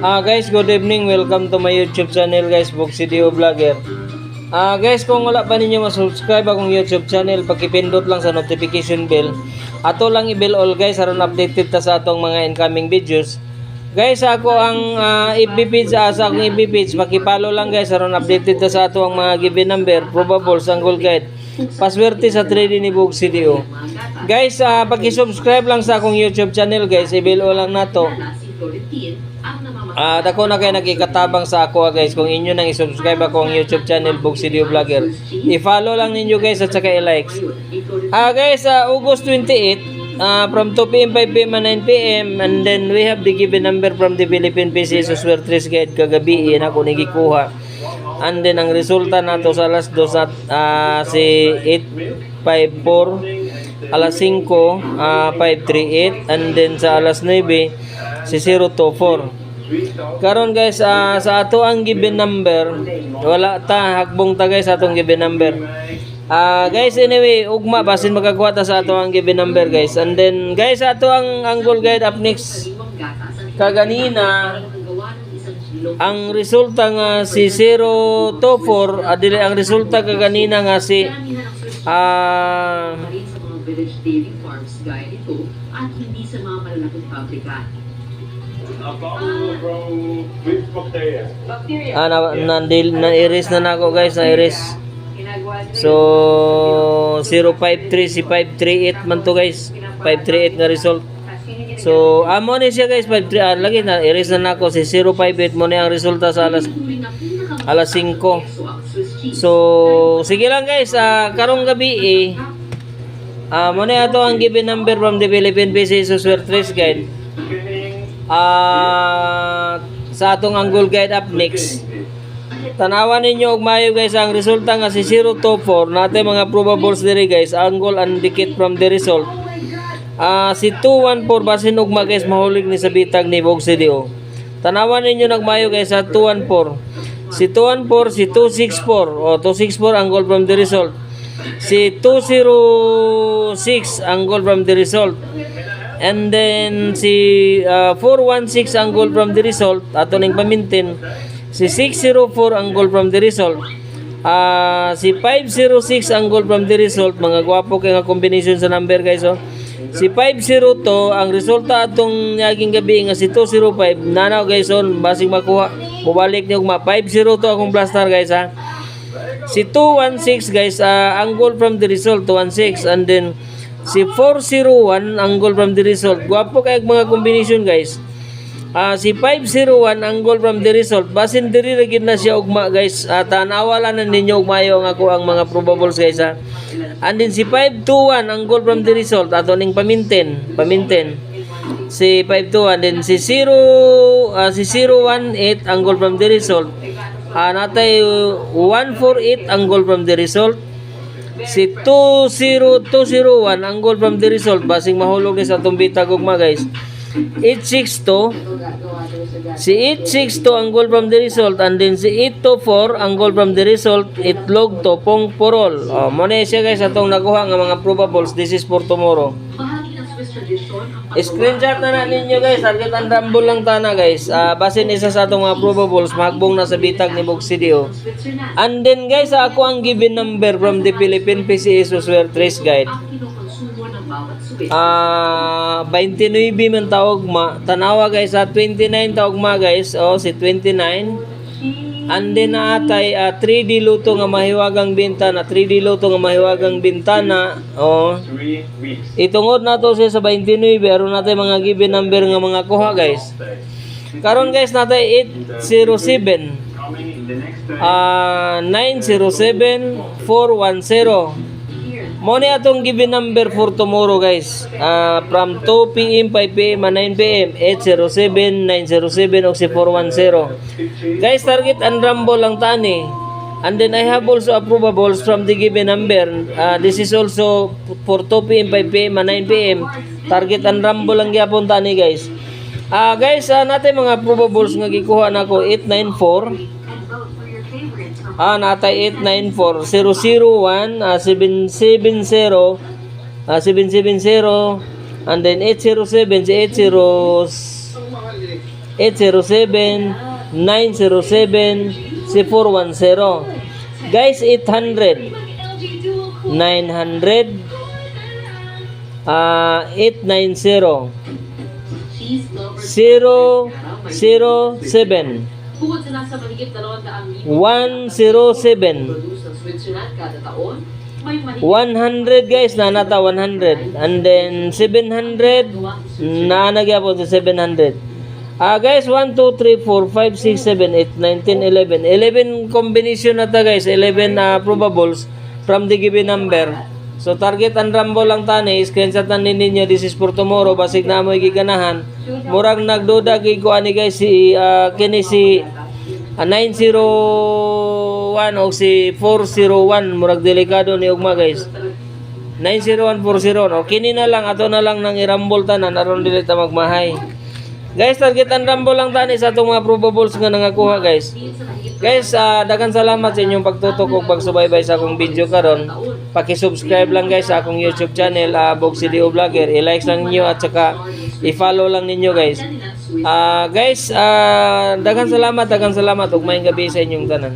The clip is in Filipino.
Ah guys, good evening. Welcome to my YouTube channel guys, Boxidio Vlogger. Ah guys, kung wala pa ninyo ma-subscribe akong YouTube channel, pakipindot lang sa notification bell. Ato lang i-bell all guys aron updated ta sa atong mga incoming videos. Guys, ako ang ah, FB page ah, sa akong FB page, pakipalo lang guys aron updated ta sa ato ang mga given number, probable sanggol guide. Paswerte sa trading ni Boxidio. Guys, ah paki-subscribe lang sa akong YouTube channel guys, all lang nato. Ah, dako na kayo nakikatabang sa ako ah, guys. Kung inyo nang i-subscribe ako ang YouTube channel Bugsidio Vlogger. I-follow lang ninyo guys at saka i-likes. Ah guys, ah, August 28 ah, from 2 p.m. 5 p.m. and 9 p.m. and then we have the given number from the Philippine PC Software Trace Guide kagabi na ako nagikuha. And then ang resulta nato sa alas 2 at ah, si 854 alas 5 ah, 538 and then sa alas 9 si 024 Karon guys, ah, sa ato ang given number, wala ta hakbong ta guys atong given number. Ah, guys, anyway, ugma basin makakuha ta sa ato ang given number guys. And then guys, ato ang angle guide up next kaganina ang resulta nga si 024 adili ang resulta kaganina nga si ah ito at hindi sa mga malalaking pabrika. ah, na, na, na, erase na nako guys, na erase. So 053 si 538 man to guys. 538 nga result. So amo ni siya guys 53 ah, lagi na erase na nako si 058 mo na ang resulta sa alas alas 5. So sige lang guys, ah, karong gabi eh ah mo ato ang given number from the Philippine PC Software Trace Guide. Ah sa atong angle guide up next. Tanawan ninyo og mayo guys ang resulta nga si 024 natin mga probables diri guys angle and dikit from the result. Ah si 214 basin ugma guys mahulig ni sa bitag ni Bog CDO. Tanawan ninyo nagmayo guys sa 214. Si 214 si 264 o 264 angle from the result. Si 206 angle from the result. And then si ah, 416 ang goal from the result ato ning pamintin. Si 604 ang goal from the result. Ah si 506 ang goal from the result mga gwapo kay nga combination sa number guys oh. Si 502 ang resulta atong naging gabi nga si 205 nanaw guys on basig makuha. Mubalik niyo ma 502 akong blaster guys ha. Si 216 guys ah, ang goal from the result 216 and then si 401 ang goal from the result. Guwapo kay mga combination guys. Ah si 501 ang goal from the result. Basin diri ra na siya ugma guys. Uh, tanawalan na ninyo ugmayo ang ako ang mga probables guys ha. And then si 521 ang goal from the result ato ning paminten, paminten. Si 521 then si 0 ah, si 018 ang goal from the result. Ah natay 148 ang goal from the result. Si 20201 ang goal from the result basing mahulog sa atong bitag ugma guys. 862 Si 862 ang goal from the result and then si 824 ang goal from the result itlog to pong porol. Oh, mo na siya guys atong nakuha nga mga probables this is for tomorrow. Ng Screenshot na na ninyo guys, target ang rumble lang tana guys. Ah, basin isa sa atong mga probables magbong na sa bitag ni Bogsidio. Switzerland. And then guys, ako ang given number from the Philippine PCA Software Trace Guide. Swiss. Ah, 29 man tawag ma. Tanawa guys sa 29 tawag ma guys. Oh, si 29. And then naatay 3D luto nga mahiwagang bintana, 3D luto nga mahiwagang bintana. Oh. Itungod nato siya sa 29 aron natin mga given number nga mga kuha guys. Karon guys natay 807 ah 907 410 Mo ni atong given number for tomorrow guys. Ah from 2 PM, 5 PM, and 9 PM, 807, 907 o si 410. Guys, target and rumble lang tani. And then I have also approvables from the given number. Ah, this is also for 2 PM, 5 PM, and 9 PM. Target and rumble lang gyapon tani guys. Ah guys, ah, natin mga approvables nga gikuha nako 894 Ah, natay 894 001 ah, 770 ah, 770 And then 807 si 80 807 907 si 410. Guys, 800 900 ah 890 Cheese lover. 007 Bukod sa nasa mahigit dalawang daang libo 107 produce ng Switzerland kada taon, may mahigit 100 guys na nata 100 and then 700 na nagyapon sa 700 ah guys 1 2 3 4 5 6 7 8 9 10 11 11 combination na ta guys. 11 na probables from the given number so target and rambo lang tani screenshot na ninyo this is for tomorrow basig na mo giganahan. Murag nagduda gid ko ani guys si ah, kini si ah, 901 o si 401 murag delikado ni ugma guys. 90140 no kini na lang ato na lang nang irambol tanan aron dili ta magmahay guys target and rambo lang tani sa atong mga probables nga nangakuha guys. Guys ah, daghang salamat sa inyong pagtutok ug pagsubaybay sa akong video karon. Paki-subscribe lang guys sa akong YouTube channel uh, Bog CDO Vlogger. I-like lang niyo at saka i-follow lang ninyo guys. Ah guys ah, daghang salamat daghang salamat. Ug maayong gabi sa inyong tanan